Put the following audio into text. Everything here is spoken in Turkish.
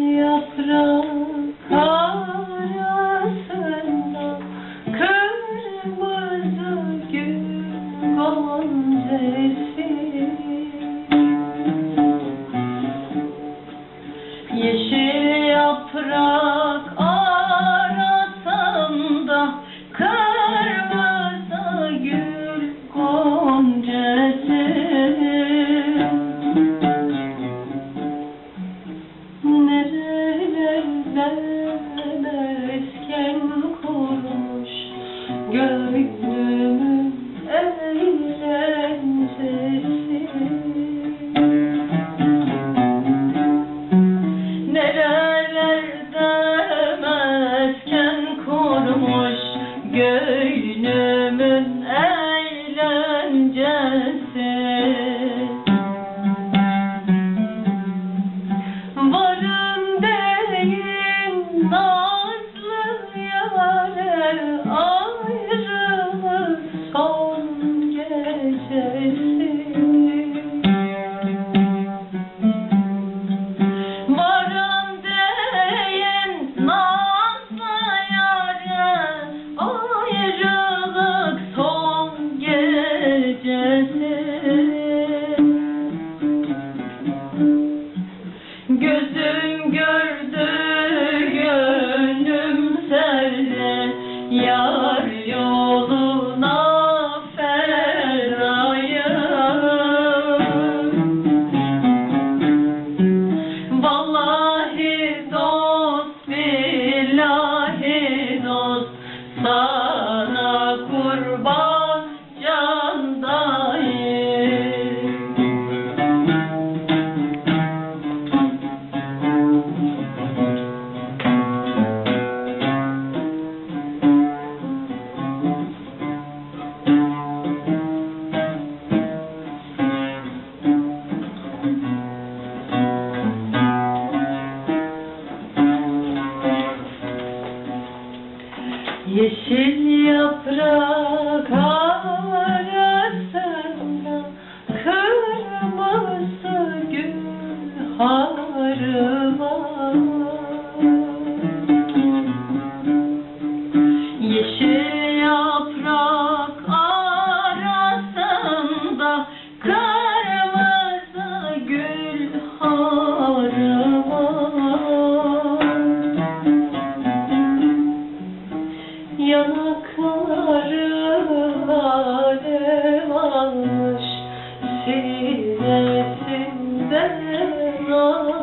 yaprak arasında kırmızı gül gonzesi Gönlümün eğlen Nerelerde mesken kurmuş Gönlümün eğlencesi? Varım deyin nazlı yâre gözüm Yanaklarım alev almış Sinesinden ağrı